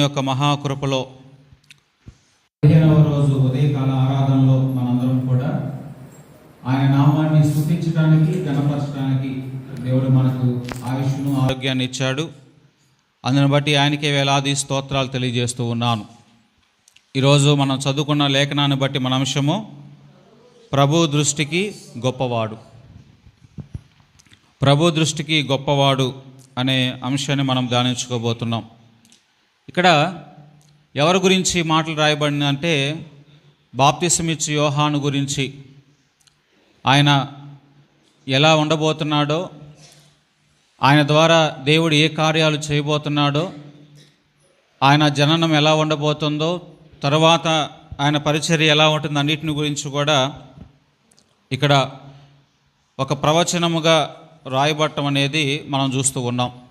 యొక్క మహాకృపలో. పదిహేనవ రోజు ఉదయకాల ఆరాధనలో మనందరం కూడా ఆయన నామాన్ని స్థుతించడానికి గణపరచడానికి దేవుడు మనకు ఆయుష్ను ఆరోగ్యాన్ని ఇచ్చాడు. అందుని బట్టి ఆయనకే వేలాది స్తోత్రాలు తెలియజేస్తూ ఉన్నాను. ఈరోజు మనం చదువుకున్న లేఖనాన్ని బట్టి మన అంశము ప్రభు దృష్టికి గొప్పవాడు. ప్రభు దృష్టికి గొప్పవాడు అనే అంశాన్ని మనం ధ్యానించుకోబోతున్నాం. ఇక్కడ ఎవరి గురించి మాటలు రాయబడిందంటే బాప్తిసమిచ్చి యోహాను గురించి. ఆయన ఎలా ఉండబోతున్నాడో ఆయన ద్వారా దేవుడు ఏ కార్యాలు చేయబోతున్నాడో ఆయన జననం ఎలా ఉండబోతుందో తర్వాత ఆయన పరిచర్య ఎలా ఉంటుంది అన్నిటిని గురించి కూడా ఇక్కడ ఒక ప్రవచనముగా రాయబట్టం అనేది మనం చూస్తూ ఉన్నాం.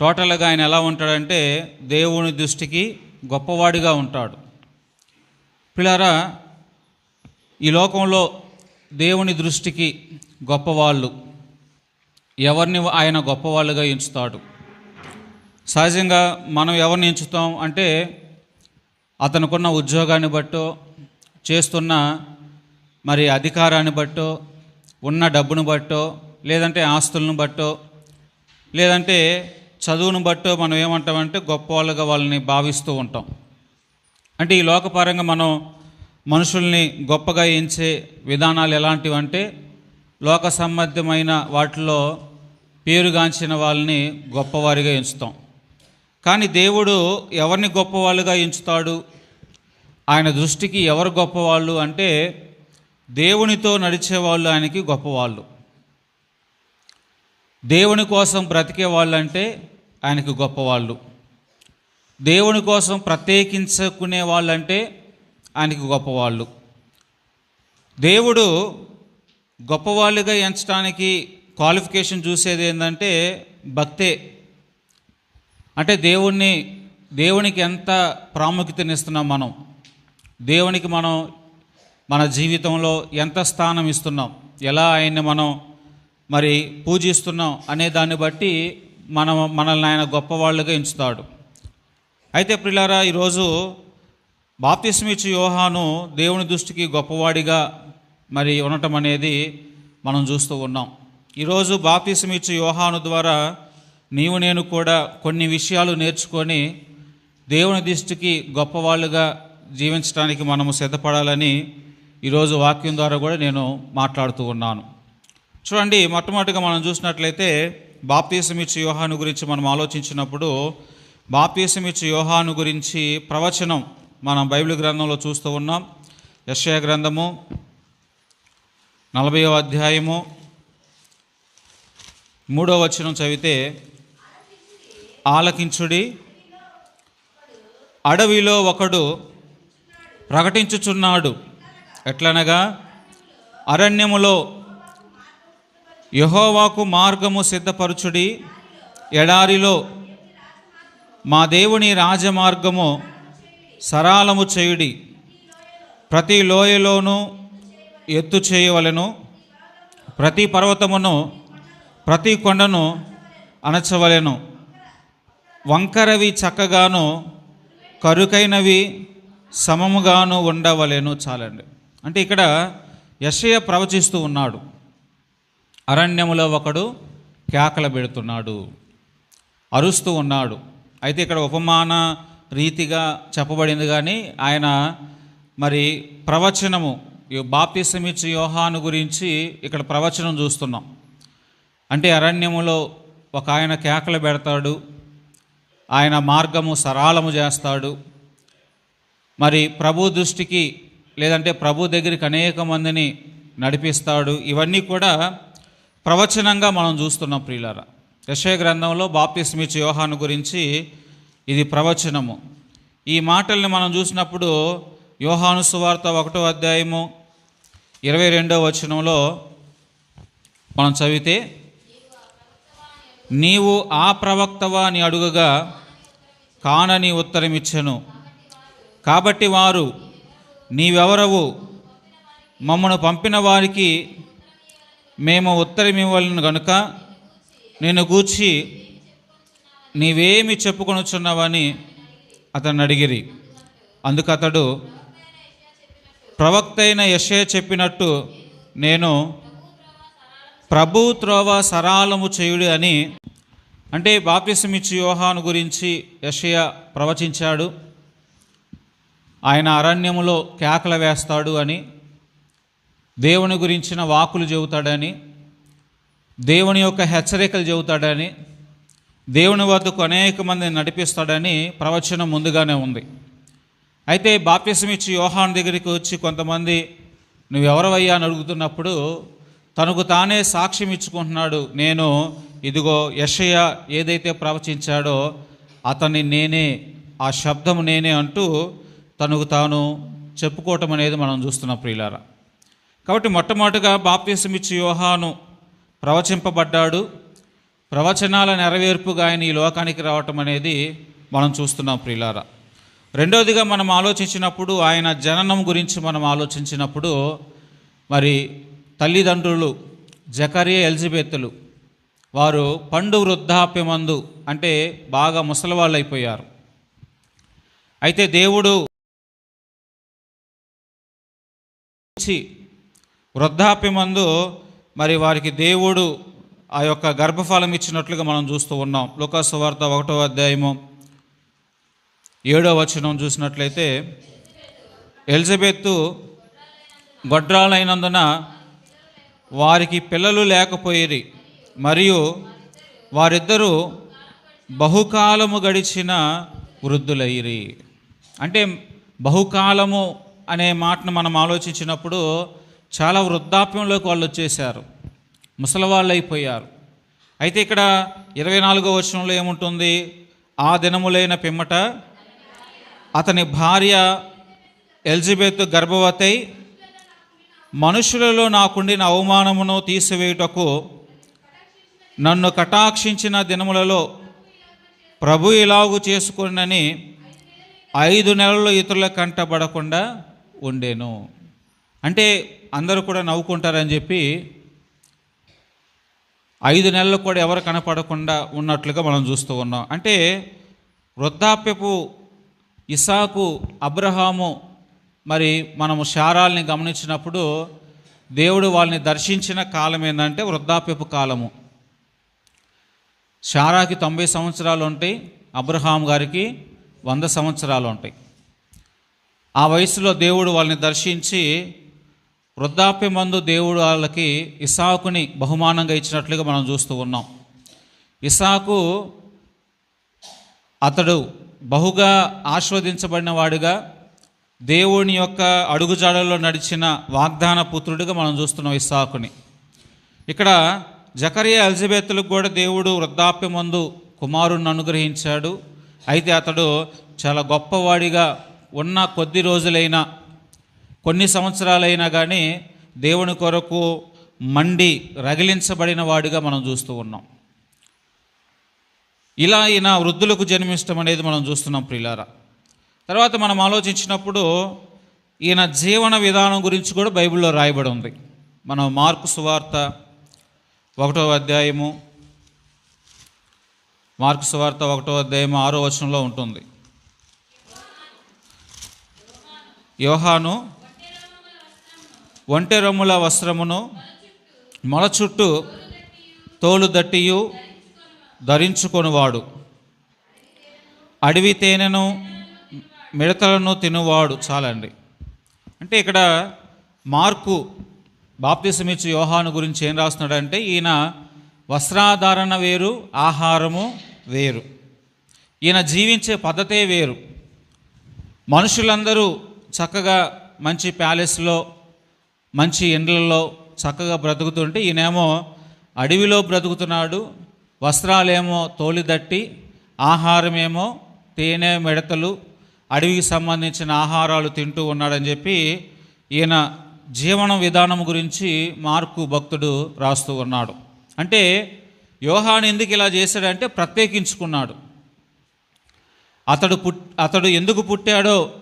టోటల్గా ఆయన ఎలా ఉంటాడంటే దేవుని దృష్టికి గొప్పవాడిగా ఉంటాడు. పిల్లరా ఈ లోకంలో దేవుని దృష్టికి గొప్పవాళ్ళు ఎవరిని ఆయన గొప్పవాళ్ళుగా ఎంచుతాడు? సహజంగా మనం ఎవరిని ఎంచుతాం అంటే అతనుకున్న ఉద్యోగాన్ని బట్టో చేస్తున్న మరి అధికారాన్ని బట్టో ఉన్న డబ్బును బట్టో లేదంటే ఆస్తులను బట్టో లేదంటే చదువును బట్టో మనం ఏమంటామంటే గొప్ప వాళ్ళుగా వాళ్ళని భావిస్తూ ఉంటాం. అంటే ఈ లోకపరంగా మనం మనుషుల్ని గొప్పగా ఎంచే విధానాలు ఎలాంటివంటే లోక సంబంధమైన వాటిలో పేరుగాంచిన వాళ్ళని గొప్పవారిగా ఎంచుతాం. కానీ దేవుడు ఎవరిని గొప్పవాళ్ళుగా ఎంచుతాడు? ఆయన దృష్టికి ఎవరు గొప్పవాళ్ళు అంటే దేవునితో నడిచేవాళ్ళు ఆయనకి గొప్పవాళ్ళు. దేవుని కోసం బ్రతికే వాళ్ళు అంటే ఆయనకు గొప్పవాళ్ళు. దేవుని కోసం ప్రత్యేకించుకునే వాళ్ళంటే ఆయనకి గొప్పవాళ్ళు. దేవుడు గొప్పవాళ్ళుగా ఎంచడానికి క్వాలిఫికేషన్ చూసేది ఏంటంటే భక్తే. అంటే దేవుణ్ణి దేవునికి ఎంత ప్రాముఖ్యతనిస్తున్నాం మనం. దేవునికి మనం మన జీవితంలో ఎంత స్థానం ఇస్తున్నాం. ఎలా ఆయన్ని మనం మరి పూజిస్తున్నాం అనే దాన్ని బట్టి మనం మనల్ని ఆయన గొప్పవాళ్ళుగా ఎంచుతాడు. అయితే ప్రిలారా ఈరోజు బాప్తిస్మిచ్చు యోహాను దేవుని దృష్టికి గొప్పవాడిగా మరి ఉండటం అనేది మనం చూస్తూ ఉన్నాం. ఈరోజు బాప్తిస్మిచ్చు యోహాను ద్వారా నీవు నేను కూడా కొన్ని విషయాలు నేర్చుకొని దేవుని దృష్టికి గొప్పవాళ్ళుగా జీవించడానికి మనము సిద్ధపడాలని ఈరోజు వాక్యం ద్వారా కూడా నేను మాట్లాడుతూ ఉన్నాను. చూడండి మొట్టమొదటిగా మనం చూసినట్లయితే బాప్తీసమిచ్చు యోహాను గురించి మనం ఆలోచించినప్పుడు బాప్తీసమిచ్చు యోహాను గురించి ప్రవచనం మనం బైబిల్ గ్రంథంలో చూస్తూ ఉన్నాం. యశయ గ్రంథము నలభైవ అధ్యాయము మూడో వచనం చదివితే ఆలకించుడి అడవిలో ఒకడు ప్రకటించుచున్నాడు. ఎట్లనగా అరణ్యములో యహోవాకు మార్గము సిద్ధపరచుడి ఎడారిలో మా దేవుని రాజమార్గము సరాలము చేయుడి. ప్రతి లోయలోనూ ఎత్తు చేయవలెను. ప్రతి పర్వతమును ప్రతి కొండను అణచవలెను. వంకరవి చక్కగాను కరుకైనవి సమముగాను ఉండవలెను చాలండి. అంటే ఇక్కడ యశయ ప్రవచిస్తూ ఉన్నాడు. అరణ్యములో ఒకడు కేకల పెడుతున్నాడు. అరుస్తూ ఉన్నాడు. అయితే ఇక్కడ ఉపమాన రీతిగా చెప్పబడింది కానీ ఆయన మరి ప్రవచనము బాప్తిసమిచ్చి యోహాను గురించి ఇక్కడ ప్రవచనం చూస్తున్నాం. అంటే అరణ్యములో ఒక ఆయన కేకలు పెడతాడు. ఆయన మార్గము సరాలము చేస్తాడు. మరి ప్రభు దృష్టికి లేదంటే ప్రభు దగ్గరికి అనేక మందిని నడిపిస్తాడు. ఇవన్నీ కూడా ప్రవచనంగా మనం చూస్తున్నాం ప్రియులారా. యశయ గ్రంథంలో బాప్తిస్మిచ్ యోహాను గురించి ఇది ప్రవచనము. ఈ మాటల్ని మనం చూసినప్పుడు యోహాను సువార్త ఒకటో అధ్యాయము ఇరవై రెండో వచనంలో మనం చదివితే నీవు ఆ ప్రవక్తవా అని అడుగగా కానని ఉత్తరమిచ్చను. కాబట్టి వారు నీవెవరవు? మమ్మను పంపిన వారికి మేము ఉత్తరమివ్వలను గనుక నేను గూర్చి నీవేమి చెప్పుకొనుచున్నావని అతన్ని అడిగిరి. అందుకు అతడు ప్రవక్త అయిన యశయ చెప్పినట్టు నేను ప్రభు త్రోవ సరాలము చేయుడు అని అంటే బాప్తిసమిచ్చి యోహాను గురించి యషయ ప్రవచించాడు. ఆయన అరణ్యములో కేకలు వేస్తాడు అని దేవుని గురించిన వాకులు చెబుతాడని దేవుని యొక్క హెచ్చరికలు చెబుతాడని దేవుని వద్దకు అనేక మందిని నడిపిస్తాడని ప్రవచనం ముందుగానే ఉంది. అయితే బాప్తిసం ఇచ్చి యోహాన్ దగ్గరికి వచ్చి కొంతమంది నువ్వెవరవయ్యా? అని అడుగుతున్నప్పుడు తనకు తానే సాక్ష్యం ఇచ్చుకుంటున్నాడు. నేను ఇదిగో యషయ ఏదైతే ప్రవచించాడో అతన్ని నేనే ఆ శబ్దం నేనే అంటూ తనకు తాను చెప్పుకోవటం అనేది మనం చూస్తున్నాం ప్రియులారా. కాబట్టి మొట్టమొదటిగా బాప్తిసం యోహాను ప్రవచింపబడ్డాడు. ప్రవచనాల నెరవేర్పుగా ఆయన ఈ లోకానికి రావటం అనేది మనం చూస్తున్నాం ప్రియులారా. రెండవదిగా మనం ఆలోచించినప్పుడు ఆయన జననం గురించి మనం ఆలోచించినప్పుడు మరి తల్లిదండ్రులు జకరియా ఎలిజబెత్తులు వారు పండు వృద్ధాప్యమందు అంటే బాగా ముసలివాళ్ళు అయిపోయారు అయితే దేవుడు వృద్ధాప్యమందు మరి వారికి దేవుడు ఆ యొక్క గర్భఫలం ఇచ్చినట్లుగా మనం చూస్తూ ఉన్నాం. లోకాసు వార్త ఒకటో అధ్యాయము ఏడో వచనం చూసినట్లయితే ఎలిజబెత్తు గొడ్రాలైనందున వారికి పిల్లలు లేకపోయేది మరియు వారిద్దరూ బహుకాలము గడిచిన వృద్ధులయ్యిరి అంటే బహుకాలము అనే మాటను మనం ఆలోచించినప్పుడు చాలా వృద్ధాప్యంలోకి వాళ్ళు వచ్చేసారు ముసలివాళ్ళు అయిపోయారు అయితే ఇక్కడ ఇరవై నాలుగో వచనంలో ఏముంటుంది? ఆ దినములైన పిమ్మట అతని భార్య ఎలిజబెత్ గర్భవతై మనుషులలో నాకుండిన అవమానమును తీసివేయుటకు నన్ను కటాక్షించిన దినములలో ప్రభు ఇలాగు చేసుకునని ఐదు నెలలు ఇతరుల కంటబడకుండా ఉండేను. అంటే అందరూ కూడా నవ్వుకుంటారని చెప్పి ఐదు నెలలు కూడా ఎవరు కనపడకుండా ఉన్నట్లుగా మనం చూస్తూ ఉన్నాం. అంటే వృద్ధాప్యపు ఇసాకు అబ్రహాము మరి మనము శారాల్ని గమనించినప్పుడు దేవుడు వాళ్ళని దర్శించిన కాలం ఏంటంటే వృద్ధాప్యపు కాలము. శారాకి తొంభై సంవత్సరాలు ఉంటాయి అబ్రహాం గారికి వంద సంవత్సరాలు ఉంటాయి. ఆ వయసులో దేవుడు వాళ్ళని దర్శించి వృద్ధాప్యమందు దేవుడు వాళ్ళకి ఇసాకుని బహుమానంగా ఇచ్చినట్లుగా మనం చూస్తూ ఉన్నాం. ఇసాకు అతడు బహుగా ఆస్వాదించబడిన వాడుగా దేవుని యొక్క అడుగుజాడల్లో నడిచిన వాగ్దాన పుత్రుడిగా మనం చూస్తున్నాం ఇస్సాకుని ఇక్కడ జకరియా ఎలిజబెత్లకు కూడా దేవుడు వృద్ధాప్యమందు కుమారుణ్ణి అనుగ్రహించాడు. అయితే అతడు చాలా గొప్పవాడిగా ఉన్న కొద్ది రోజులైనా కొన్ని సంవత్సరాలైనా కానీ దేవుని కొరకు మండి రగిలించబడిన వాడిగా మనం చూస్తూ ఉన్నాం. ఇలా ఈయన వృద్ధులకు జన్మిష్టం అనేది మనం చూస్తున్నాం ప్రిలారా. తర్వాత మనం ఆలోచించినప్పుడు ఈయన జీవన విధానం గురించి కూడా బైబిల్లో రాయబడి ఉంది. మనం మార్కు సువార్త ఒకటో అధ్యాయము మార్కు సువార్త ఒకటో అధ్యాయము ఆరో వచనంలో ఉంటుంది. యోహాను ఒంటె రొమ్ముల వస్త్రమును మొల చుట్టూ తోలు దట్టియు ధరించుకొనివాడు. అడవి తేనెను మిడతలను తినువాడు చాలండి. అంటే ఇక్కడ మార్కు బాప్తిసమిచ్చు యోహాను గురించి ఏం రాస్తున్నాడంటే ఈయన వస్త్రాధారణ వేరు ఆహారము వేరు. ఈయన జీవించే పద్ధతే వేరు. మనుషులందరూ చక్కగా మంచి ప్యాలెస్లో మంచి ఇండ్లలో చక్కగా బ్రతుకుతుంటే ఈయనేమో అడవిలో బ్రతుకుతున్నాడు వస్త్రాలేమో తోలిదట్టి ఆహారమేమో తేనె మిడతలు అడవికి సంబంధించిన ఆహారాలు తింటూ ఉన్నాడని చెప్పి ఈయన జీవన విధానం గురించి మార్కు భక్తుడు రాస్తూ ఉన్నాడు. అంటే యోహాన్ ఎందుకు ఇలా చేశాడంటే ప్రత్యేకించుకున్నాడు. అతడు పుట్ అతడు ఎందుకు పుట్టాడో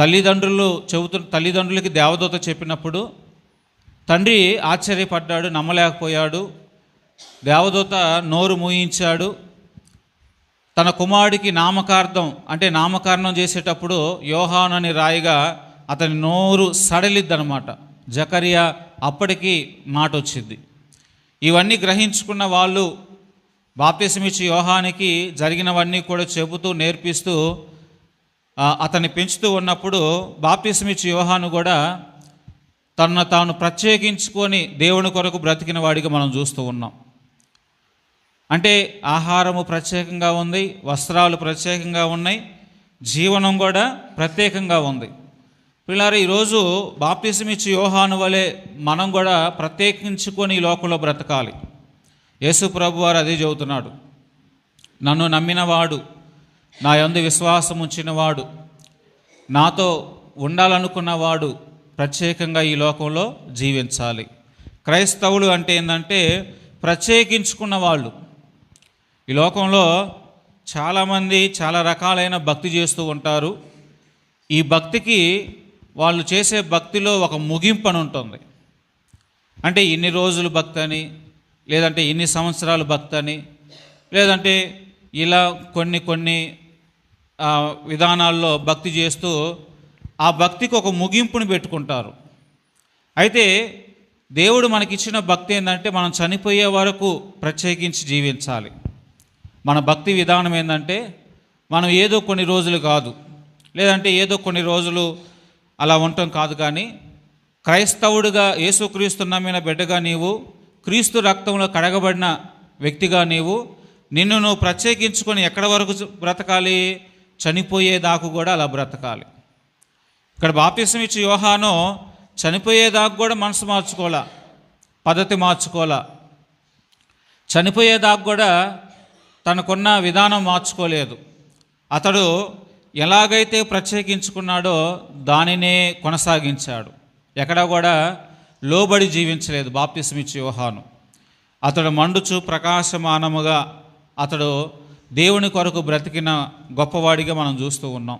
తల్లిదండ్రులు చెబుతు తల్లిదండ్రులకి దేవదూత చెప్పినప్పుడు తండ్రి ఆశ్చర్యపడ్డాడు నమ్మలేకపోయాడు. దేవదూత నోరు మూయించాడు. తన కుమారుడికి నామకార్థం అంటే నామకరణం చేసేటప్పుడు యోహాన్ అని రాయిగా అతని నోరు సడలిద్దనమాట. జకరియా అప్పటికి మాట వచ్చింది ఇవన్నీ గ్రహించుకున్న వాళ్ళు బాప్తిసమిచ్చి యోహానికి జరిగినవన్నీ కూడా చెబుతూ నేర్పిస్తూ అతన్ని పెంచుతూ ఉన్నప్పుడు బాప్తిసమిచ్చి యోహాను కూడా తన తాను ప్రత్యేకించుకొని దేవుని కొరకు బ్రతికిన వాడిగా మనం చూస్తూ ఉన్నాం. అంటే ఆహారము ప్రత్యేకంగా ఉంది వస్త్రాలు ప్రత్యేకంగా ఉన్నాయి జీవనం కూడా ప్రత్యేకంగా ఉంది. పిల్లారు ఈరోజు బాప్తిసం ఇచ్చి యోహాను వలె మనం కూడా ప్రత్యేకించుకొని ఈ లోకంలో బ్రతకాలి. యేసు ప్రభు వారు అదే చెబుతున్నాడు. నన్ను నమ్మినవాడు నా యందు విశ్వాసం ఉంచినవాడు నాతో ఉండాలనుకున్నవాడు ప్రత్యేకంగా ఈ లోకంలో జీవించాలి. క్రైస్తవులు అంటే ఏంటంటే ప్రత్యేకించుకున్న వాళ్ళు ఈ లోకంలో చాలామంది చాలా రకాలైన భక్తి చేస్తూ ఉంటారు. ఈ భక్తికి వాళ్ళు చేసే భక్తిలో ఒక ముగింపు ఉంటుంది. అంటే ఇన్ని రోజులు భక్తి అని లేదంటే ఇన్ని సంవత్సరాలు భక్తి అని లేదంటే ఇలా కొన్ని కొన్ని విధానాల్లో భక్తి చేస్తూ ఆ భక్తికి ఒక ముగింపుని పెట్టుకుంటారు. అయితే దేవుడు మనకిచ్చిన భక్తి ఏంటంటే మనం చనిపోయే వరకు ప్రత్యేకించి జీవించాలి. మన భక్తి విధానం ఏంటంటే మనం ఏదో కొన్ని రోజులు కాదు. లేదంటే ఏదో కొన్ని రోజులు అలా ఉండటం కాదు కానీ క్రైస్తవుడిగా యేసుక్రీస్తు నమ్మిన బిడ్డగా నీవు క్రీస్తు రక్తంలో కడగబడిన వ్యక్తిగా నీవు నిన్ను నువ్వు ప్రత్యేకించుకొని ఎక్కడ వరకు బ్రతకాలి? చనిపోయేదాకు కూడా అలా బ్రతకాలి. ఇక్కడ బాప్తిసం ఇచ్చి యోహాను చనిపోయేదాకా కూడా మనసు మార్చుకోవాలా? పద్ధతి మార్చుకోవాలా? చనిపోయేదాకా కూడా తనకున్న విధానం మార్చుకోలేదు. అతడు ఎలాగైతే ప్రత్యేకించుకున్నాడో దానినే కొనసాగించాడు. ఎక్కడ కూడా లోబడి జీవించలేదు బాప్తిసం ఇచ్చి యోహాను. అతడు మండుచు ప్రకాశమానముగా అతడు దేవుని కొరకు బ్రతికిన గొప్పవాడిగా మనం చూస్తూ ఉన్నాం.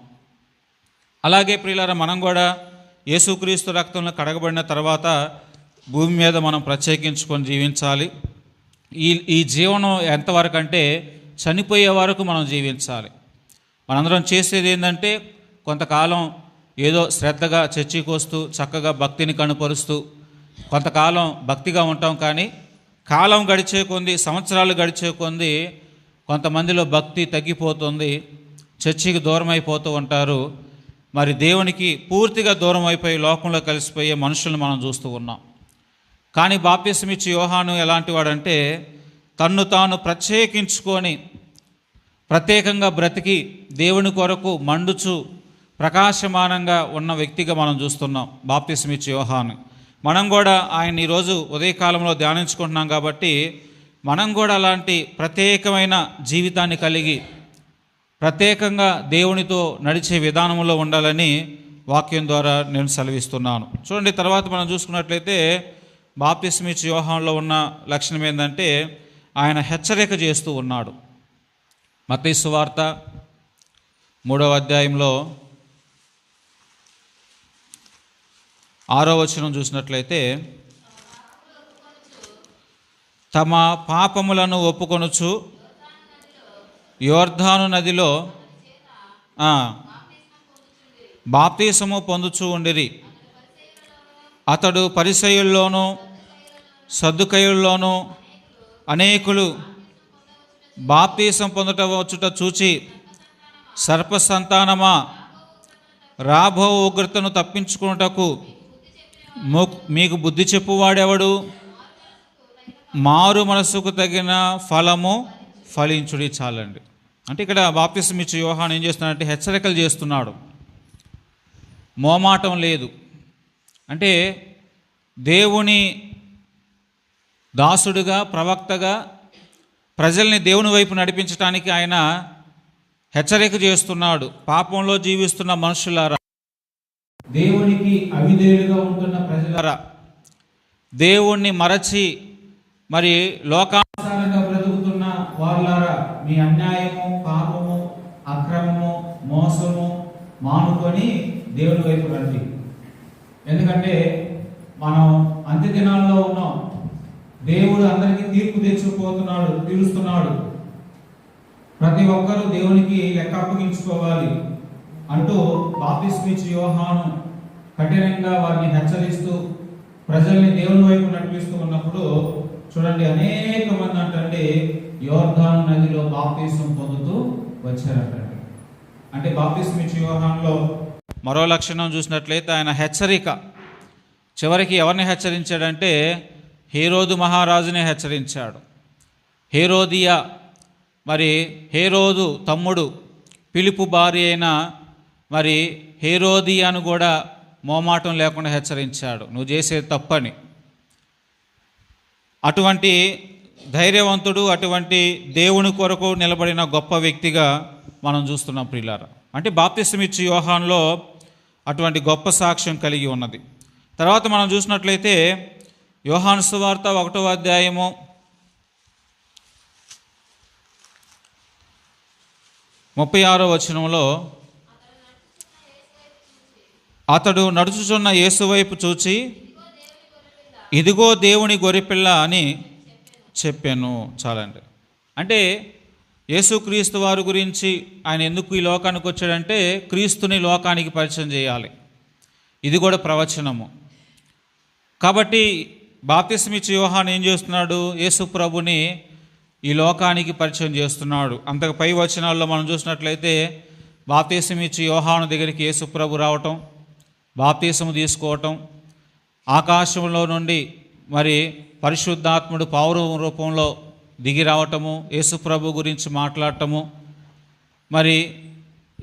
అలాగే ప్రియులారా మనం కూడా యేసుక్రీస్తు రక్తంలో కడగబడిన తర్వాత భూమి మీద మనం ప్రత్యేకించుకొని జీవించాలి. ఈ ఈ జీవనం ఎంతవరకు అంటే చనిపోయే వరకు మనం జీవించాలి. మనందరం చేసేది ఏంటంటే కొంతకాలం ఏదో శ్రద్ధగా చర్చికి వస్తూ చక్కగా భక్తిని కనుపరుస్తూ కొంతకాలం భక్తిగా ఉంటాం కానీ కాలం గడిచే కొంది సంవత్సరాలు గడిచే కొంది కొంతమందిలో భక్తి తగ్గిపోతుంది చర్చికి దూరం అయిపోతూ ఉంటారు. మరి దేవునికి పూర్తిగా దూరం అయిపోయి లోకంలో కలిసిపోయే మనుషులను మనం చూస్తూ ఉన్నాం. కానీ బాప్యసమిచ్చి ఇచ్చి యోహాను ఎలాంటి వాడంటే తన్ను తాను ప్రత్యేకించుకొని ప్రత్యేకంగా బ్రతికి దేవుని కొరకు మండుచు ప్రకాశమానంగా ఉన్న వ్యక్తిగా మనం చూస్తున్నాం బాప్తిస్మిచ్చి ఇచ్చి యోహాను. మనం కూడా ఆయన ఈరోజు ఉదయకాలంలో ధ్యానించుకుంటున్నాం కాబట్టి మనం కూడా అలాంటి ప్రత్యేకమైన జీవితాన్ని కలిగి ప్రత్యేకంగా దేవునితో నడిచే విధానంలో ఉండాలని వాక్యం ద్వారా నేను సెలవిస్తున్నాను. చూడండి తర్వాత మనం చూసుకున్నట్లయితే బాప్తిస్మిచ్ వ్యూహంలో ఉన్న లక్షణం ఏంటంటే ఆయన హెచ్చరిక చేస్తూ ఉన్నాడు. మతీసు వార్త మూడవ అధ్యాయంలో ఆరో వచనం చూసినట్లయితే తమ పాపములను ఒప్పుకొనుచు యోర్ధాను నదిలో బాప్తీసము పొందుచూ ఉండిరి. అతడు పరిసయుల్లోనూ సర్దుకయుల్లోనూ అనేకులు బాప్తీసం పొందుట వచ్చుట చూచి సర్ప సంతానమా రాబో ఉగ్రతను తప్పించుకున్నటకు మీకు బుద్ధి చెప్పువాడెవడు? మారు మనసుకు తగిన ఫలము ఫలించుడి చాలండి. అంటే ఇక్కడ బాప్తిసం ఇచ్చి యోహాన్ ఏం చేస్తున్నాడంటే హెచ్చరికలు చేస్తున్నాడు. మోమాటం లేదు. అంటే దేవుని దాసుడుగా ప్రవక్తగా ప్రజల్ని దేవుని వైపు నడిపించడానికి ఆయన హెచ్చరిక చేస్తున్నాడు. పాపంలో జీవిస్తున్న మనుషులారా దేవునికి అవిధేయులుగా ఉంటున్న ప్రజలారా దేవుణ్ణి మరచి మరి లోకానుసారంగా బ్రతుకుతున్న వాళ్ళారా మీ అన్యాయము పాపము అక్రమము మోసము మానుకొని దేవుని వైపు రండి. ఎందుకంటే మనం అంత్య దినాల్లో ఉన్నాం. దేవుడు అందరికీ తీర్పు తెచ్చుకుపోతున్నాడు తీరుస్తున్నాడు. ప్రతి ఒక్కరూ దేవునికి లెక్క అప్పగించుకోవాలి అంటూ బాప్తిస్మిచ్ యోహాను కఠినంగా వారిని హెచ్చరిస్తూ ప్రజల్ని దేవుని వైపు నడిపిస్తూ ఉన్నప్పుడు చూడండి అనేక మంది అంటే యోర్ధాన్ నదిలో బాప్తీసం పొందుతూ వచ్చారంటండి అంటే బాప్తిస్మిచ్ యోహాన్లో మరో లక్షణం చూసినట్లయితే ఆయన హెచ్చరిక. చివరికి ఎవరిని హెచ్చరించాడంటే హేరోదు మహారాజుని హెచ్చరించాడు. హేరోదియా మరి హేరోదు తమ్ముడు పిలుపు భార్య అయిన మరి హేరోదియాను కూడా మోమాటం లేకుండా హెచ్చరించాడు. నువ్వు చేసేది తప్పని. అటువంటి ధైర్యవంతుడు అటువంటి దేవుని కొరకు నిలబడిన గొప్ప వ్యక్తిగా మనం చూస్తున్నాం ప్రియులారా. అంటే బాప్తిసం ఇచ్చి యోహాన్లో అటువంటి గొప్ప సాక్ష్యం కలిగి ఉన్నది. తర్వాత మనం చూసినట్లయితే యోహాను సువార్త ఒకటో అధ్యాయము ముప్పై ఆరో వచనంలో అతడు నడుచుచున్న యేసు వైపు చూచి ఇదిగో దేవుని గొరిపిల్ల అని చెప్పాను చాలండి. అంటే యేసుక్రీస్తు వారి గురించి ఆయన ఎందుకు ఈ లోకానికి వచ్చాడంటే క్రీస్తుని లోకానికి పరిచయం చేయాలి. ఇది కూడా ప్రవచనము. కాబట్టి బాప్తిస్మిచ్చి యోహాన్ ఏం చేస్తున్నాడు? యేసు ప్రభుని ఈ లోకానికి పరిచయం చేస్తున్నాడు. అంతకు పై వచనాల్లో మనం చూసినట్లయితే బాప్తిస్మిచ్చి యోహాను దగ్గరికి యేసుప్రభు రావటం బాప్తీసము తీసుకోవటం ఆకాశంలో నుండి మరి పరిశుద్ధాత్ముడు పౌరవ రూపంలో దిగి రావటము యేసుప్రభు గురించి మాట్లాడటము మరి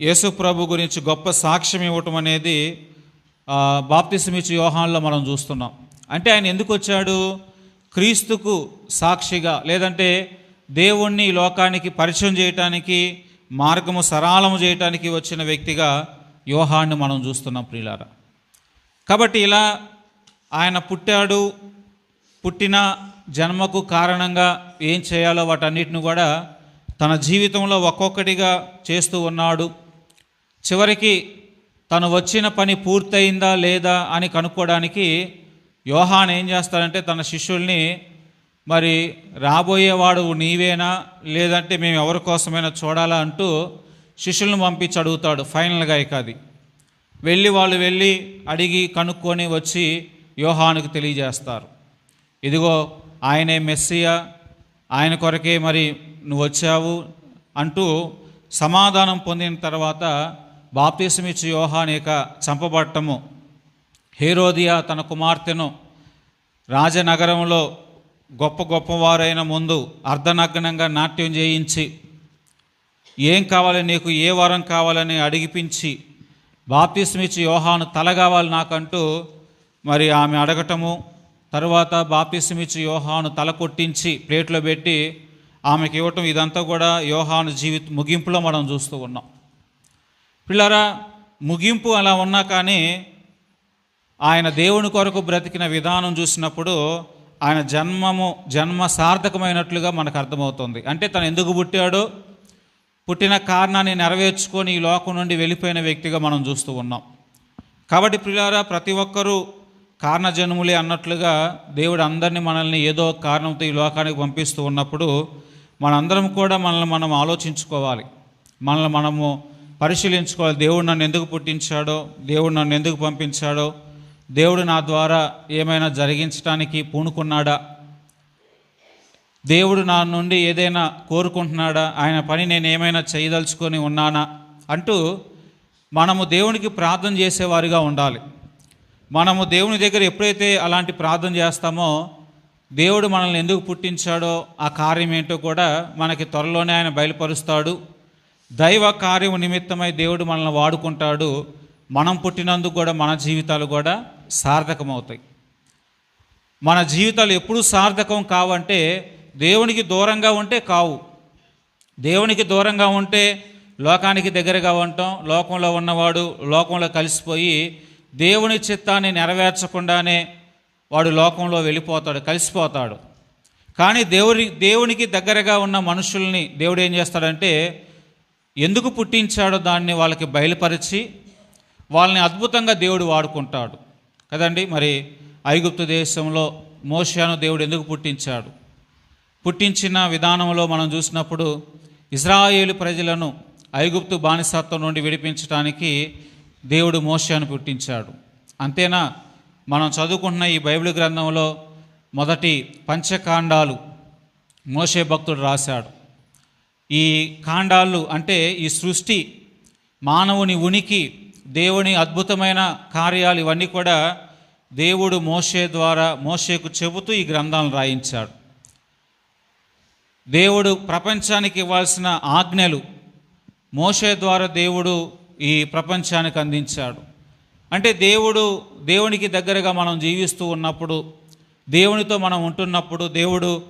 యేసుప్రభు గురించి గొప్ప సాక్ష్యం ఇవ్వటం అనేది బాప్తిసమిచ్చి వ్యూహాల్లో మనం చూస్తున్నాం. అంటే ఆయన ఎందుకు వచ్చాడు? క్రీస్తుకు సాక్షిగా లేదంటే దేవుణ్ణి లోకానికి పరిచయం చేయటానికి మార్గము సరళము చేయటానికి వచ్చిన వ్యక్తిగా యోహాన్ని మనం చూస్తున్నాం ప్రియులారా. కాబట్టి ఇలా ఆయన పుట్టాడు పుట్టిన జన్మకు కారణంగా ఏం చేయాలో వాటన్నిటిని కూడా తన జీవితంలో ఒక్కొక్కటిగా చేస్తూ ఉన్నాడు. చివరికి తను వచ్చిన పని పూర్తయిందా లేదా అని కనుక్కోవడానికి యోహాన్ ఏం చేస్తాడంటే తన శిష్యుల్ని మరి రాబోయేవాడు నీవేనా? లేదంటే మేము ఎవరి కోసమైనా చూడాలా? అంటూ శిష్యులను పంపించి అడుగుతాడు ఫైనల్గా ఇక అది. వెళ్ళి వాళ్ళు వెళ్ళి అడిగి కనుక్కొని వచ్చి యోహానుకు తెలియజేస్తారు. ఇదిగో ఆయనే మెస్సియా ఆయన కొరకే మరి నువ్వు వచ్చావు అంటూ సమాధానం పొందిన తర్వాత బాప్తీసమిచ్చి యోహాన్ ఇక చంపబట్టము హేరోదియా తన కుమార్తెను రాజనగరంలో గొప్ప గొప్పవారైన ముందు అర్ధనగ్నంగా నాట్యం చేయించి ఏం కావాలి నీకు? ఏ వరం కావాలని అడిగిపించి బాప్తిస్మిచ్చి యోహాను తల కావాలి నాకంటూ మరి ఆమె అడగటము తరువాత బాప్తిసమిచ్చి యోహాను తల కొట్టించి ప్లేట్లో పెట్టి ఆమెకి ఇవ్వటం ఇదంతా కూడా యోహాను జీవిత ముగింపులో మనం చూస్తూ ఉన్నాం. పిల్లరా ముగింపు అలా ఉన్నా కానీ ఆయన దేవుని కొరకు బ్రతికిన విధానం చూసినప్పుడు ఆయన జన్మము జన్మ సార్థకమైనట్లుగా మనకు అర్థమవుతుంది. అంటే తను ఎందుకు పుట్టాడో? పుట్టిన కారణాన్ని నెరవేర్చుకొని ఈ లోకం నుండి వెళ్ళిపోయిన వ్యక్తిగా మనం చూస్తూ ఉన్నాం. కాబట్టి ప్రియులారా ప్రతి ఒక్కరూ కారణజన్ములే అన్నట్లుగా దేవుడు అందరినీ మనల్ని ఏదో కారణంతో ఈ లోకానికి పంపిస్తూ ఉన్నప్పుడు మనందరం కూడా మనల్ని మనం ఆలోచించుకోవాలి. మనల్ని మనము పరిశీలించుకోవాలి. దేవుడు నన్ను ఎందుకు పుట్టించాడో దేవుడు నన్ను ఎందుకు పంపించాడో దేవుడు నా ద్వారా ఏమైనా జరిగించడానికి పూనుకున్నాడా? దేవుడు నా నుండి ఏదైనా కోరుకుంటున్నాడా? ఆయన పని నేను ఏమైనా చేయదలుచుకొని ఉన్నానా? అంటూ మనము దేవునికి ప్రార్థన చేసేవారిగా ఉండాలి. మనము దేవుని దగ్గర ఎప్పుడైతే అలాంటి ప్రార్థన చేస్తామో దేవుడు మనల్ని ఎందుకు పుట్టించాడో ఆ కార్యం ఏంటో కూడా మనకి త్వరలోనే ఆయన బయలుపరుస్తాడు. దైవ కార్యం నిమిత్తమై దేవుడు మనల్ని వాడుకుంటాడు. మనం పుట్టినందుకు కూడా మన జీవితాలు కూడా సార్థకమవుతాయి. మన జీవితాలు ఎప్పుడు సార్థకం కావంటే దేవునికి దూరంగా ఉంటే కావు. దేవునికి దూరంగా ఉంటే లోకానికి దగ్గరగా ఉంటాం. లోకంలో ఉన్నవాడు లోకంలో కలిసిపోయి దేవుని చిత్తాన్ని నెరవేర్చకుండానే వాడు లోకంలో వెళ్ళిపోతాడు కలిసిపోతాడు. కానీ దేవుని దేవునికి దగ్గరగా ఉన్న మనుషుల్ని దేవుడు ఏం చేస్తాడంటే ఎందుకు పుట్టించాడో దాన్ని వాళ్ళకి బయలుపరిచి వాళ్ళని అద్భుతంగా దేవుడు వాడుకుంటాడు. కదండి? మరి ఐగుప్తు దేశంలో మోషాను దేవుడు ఎందుకు పుట్టించాడు? పుట్టించిన విధానంలో మనం చూసినప్పుడు ఇజ్రాయేలు ప్రజలను ఐగుప్తు బానిసత్వం నుండి విడిపించడానికి దేవుడు మోషను పుట్టించాడు. అంతేనా? మనం చదువుకుంటున్న ఈ బైబిల్ గ్రంథంలో మొదటి పంచకాండాలు మోషే భక్తుడు రాశాడు. ఈ కాండాలు అంటే ఈ సృష్టి మానవుని ఉనికి దేవుని అద్భుతమైన కార్యాలు ఇవన్నీ కూడా దేవుడు మోషే ద్వారా మోషేకు చెబుతూ ఈ గ్రంథాలను రాయించాడు. దేవుడు ప్రపంచానికి ఇవ్వాల్సిన ఆజ్ఞలు మోషే ద్వారా దేవుడు ఈ ప్రపంచానికి అందించాడు. అంటే దేవుడు దేవునికి దగ్గరగా మనం జీవిస్తూ ఉన్నప్పుడు దేవునితో మనం ఉంటున్నప్పుడు దేవుడు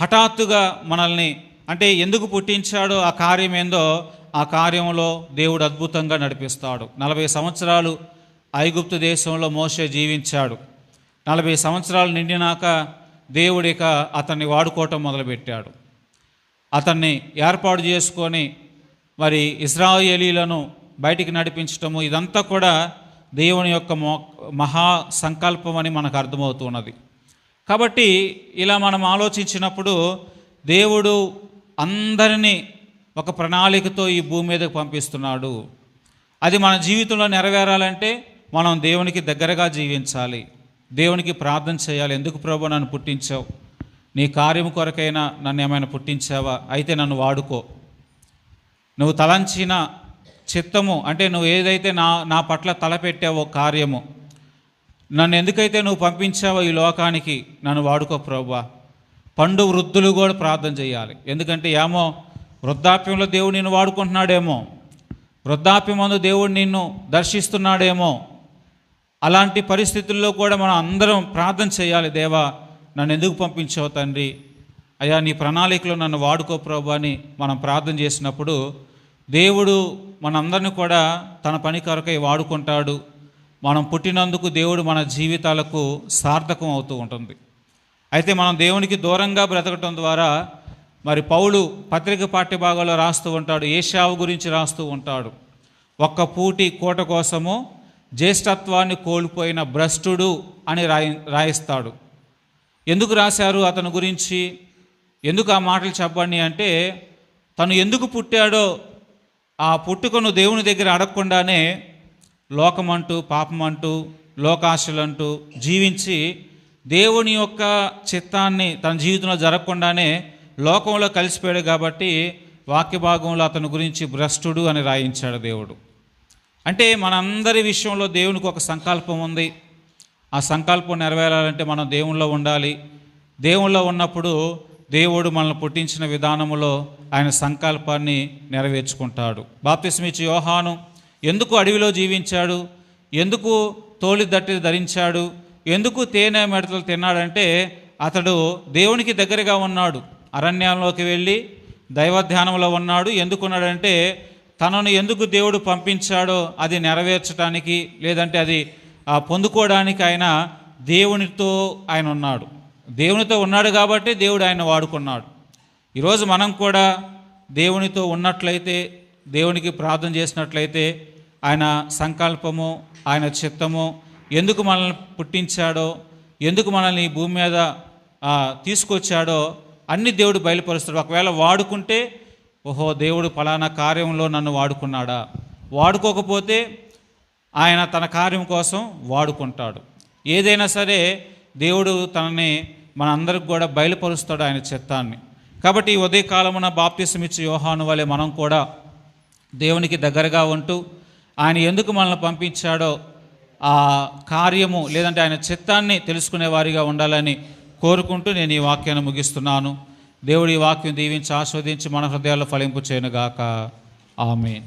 హఠాత్తుగా మనల్ని అంటే ఎందుకు పుట్టించాడో ఆ కార్యం ఏందో ఆ కార్యంలో దేవుడు అద్భుతంగా నడిపిస్తాడు. నలభై సంవత్సరాలు ఐగుప్తు దేశంలో మోషే జీవించాడు. నలభై సంవత్సరాలు నిండినాక దేవుడిక అతన్ని వాడుకోవటం మొదలుపెట్టాడు. అతన్ని ఏర్పాటు చేసుకొని మరి ఇస్రాయేలీలను బయటికి నడిపించటము ఇదంతా కూడా దేవుని యొక్క మో మహా సంకల్పం అని మనకు అర్థమవుతున్నది కాబట్టి ఇలా మనం ఆలోచించినప్పుడు దేవుడు అందరినీ ఒక ప్రణాళికతో ఈ భూమి మీదకి పంపిస్తున్నాడు. అది మన జీవితంలో నెరవేరాలంటే మనం దేవునికి దగ్గరగా జీవించాలి. దేవునికి ప్రార్థన చేయాలి. ఎందుకు ప్రభు నన్ను పుట్టించావు? నీ కార్యం కొరకైనా నన్ను ఏమైనా పుట్టించావా? అయితే నన్ను వాడుకో. నువ్వు తలంచిన చిత్తము. అంటే నువ్వు ఏదైతే నా నా పట్ల తలపెట్టావో కార్యము నన్ను ఎందుకైతే నువ్వు పంపించావో ఈ లోకానికి నన్ను వాడుకో ప్రభా పండు వృద్ధులు కూడా ప్రార్థన చేయాలి. ఎందుకంటే ఏమో వృద్ధాప్యంలో దేవుడు నిన్ను వాడుకుంటున్నాడేమో. వృద్ధాప్యమందు దేవుడు నిన్ను దర్శిస్తున్నాడేమో. అలాంటి పరిస్థితుల్లో కూడా మనం అందరం ప్రార్థన చేయాలి. దేవా నన్ను ఎందుకు పంపించావు తండ్రి? అయ్యా నీ ప్రణాళికలో నన్ను వాడుకో ప్రభు అని మనం ప్రార్థన చేసినప్పుడు దేవుడు మనందరిని కూడా తన పని కొరకై వాడుకుంటాడు. మనం పుట్టినందుకు దేవుడు మన జీవితాలకు సార్థకం అవుతూ ఉంటుంది. అయితే మనం దేవునికి దూరంగా బ్రతకటం ద్వారా మరి పౌలు పత్రిక పాఠ్యభాగంలో రాస్తూ ఉంటాడు ఏషావు గురించి రాస్తూ ఉంటాడు. ఒక్క పూటి కోట కోసము జ్యేష్ఠత్వాన్ని కోల్పోయిన భ్రష్టుడు అని రాయి రాయిస్తాడు. ఎందుకు రాశారు అతని గురించి? ఎందుకు ఆ మాటలు చెప్పండి అంటే తను ఎందుకు పుట్టాడో ఆ పుట్టుకను దేవుని దగ్గర అడగకుండానే లోకమంటూ పాపమంటూ లోకాశలంటూ జీవించి దేవుని యొక్క చిత్తాన్ని తన జీవితంలో జరగకుండానే లోకంలో కలిసిపోయాడు కాబట్టి వాక్య భాగంలో అతని గురించి భ్రష్టుడు అని రాయించాడు దేవుడు. అంటే మనందరి విషయంలో దేవునికి ఒక సంకల్పం ఉంది. ఆ సంకల్పం నెరవేరాలంటే మనం దేవునిలో ఉండాలి. దేవుళ్ళో ఉన్నప్పుడు దేవుడు మనల్ని పుట్టించిన విధానములో ఆయన సంకల్పాన్ని నెరవేర్చుకుంటాడు. బాప్తిస్మిచ్చి యోహాను ఎందుకు అడవిలో జీవించాడు? ఎందుకు తోలి దట్టి ధరించాడు? ఎందుకు తేనె మెడతలు తిన్నాడంటే అతడు దేవునికి దగ్గరగా ఉన్నాడు. అరణ్యంలోకి వెళ్ళి దైవ ధ్యానంలో ఉన్నాడు. ఎందుకున్నాడంటే తనను ఎందుకు దేవుడు పంపించాడో అది నెరవేర్చడానికి లేదంటే అది పొందుకోవడానికి ఆయన దేవునితో ఆయన ఉన్నాడు. దేవునితో ఉన్నాడు కాబట్టి దేవుడు ఆయన వాడుకున్నాడు. ఈరోజు మనం కూడా దేవునితో ఉన్నట్లయితే దేవునికి ప్రార్థన చేసినట్లయితే ఆయన సంకల్పము ఆయన చిత్తము ఎందుకు మనల్ని పుట్టించాడో ఎందుకు మనల్ని ఈ భూమి మీద తీసుకొచ్చాడో అన్ని దేవుడు బయలుపరుస్తాడు. ఒకవేళ వాడుకుంటే ఓహో దేవుడు ఫలానా కార్యంలో నన్ను వాడుకున్నాడా? వాడుకోకపోతే ఆయన తన కార్యం కోసం వాడుకుంటాడు. ఏదైనా సరే దేవుడు తనని మనందరికి కూడా బయలుపరుస్తాడు ఆయన చిత్తాన్ని. కాబట్టి ఈ ఉదయకాలమున బాప్తిసం ఇచ్చే యోహాను వలె మనం కూడా దేవునికి దగ్గరగా ఉంటూ ఆయన ఎందుకు మనల్ని పంపించాడో ఆ కార్యము లేదంటే ఆయన చిత్తాన్ని తెలుసుకునే వారిగా ఉండాలని కోరుకుంటూ నేను ఈ వాక్యాన్ని ముగిస్తున్నాను. దేవుడి ఈ వాక్యం దీవించి ఆస్వాదించి మన హృదయాల్లో ఫలింపు చేయనుగాక. ఆమె